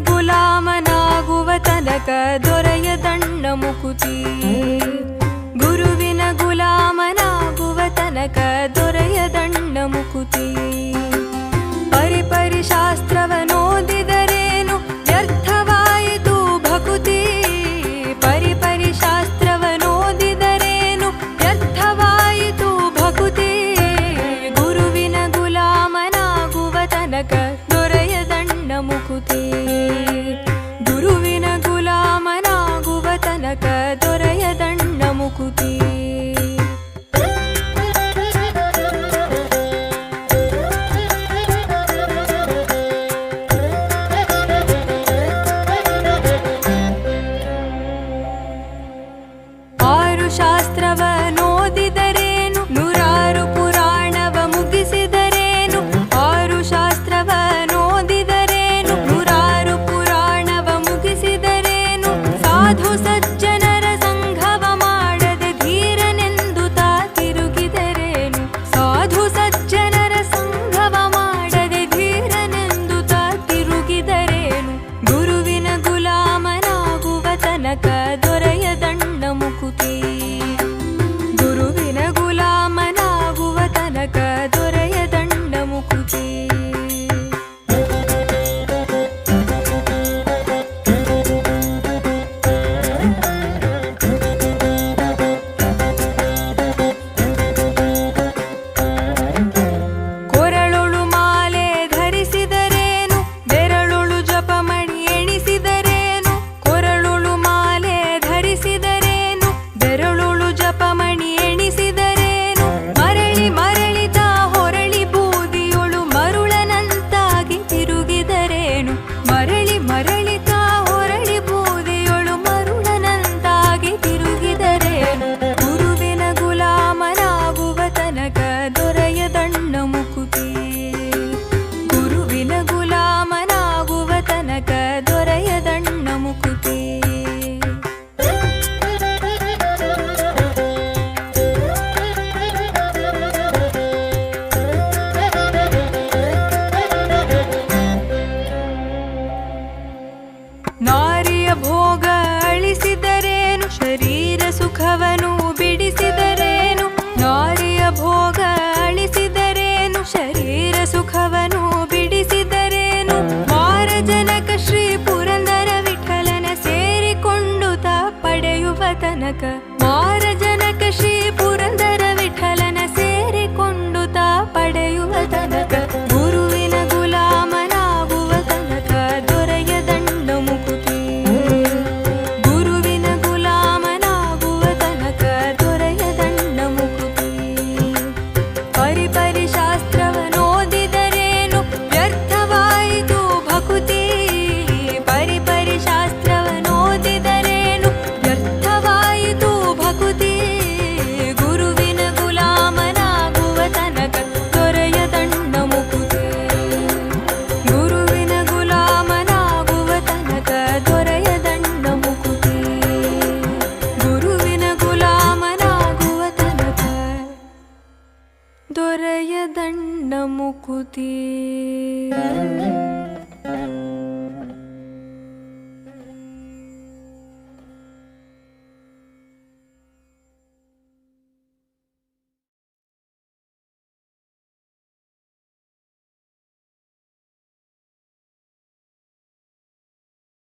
ಗುಲಾಮನಾಗುವ ತನಕ ದೊರೆಯದಣ್ಣ ಮುಕುತಿ ಗುರುವಿನ ಗುಲಾಮನ ಸುಖವನು ಬಿಡಿಸಿದರೇನು? ವಾರಜನಕ ಶ್ರೀ ಪುರಂದರ ವಿಠಲನ ಸೇರಿಕೊಂಡು ತ ಪಡೆಯುವ ತನಕ ವಾರಜನಕ ಶ್ರೀ ಪುರಂದರ तुरयदण्डमुकुती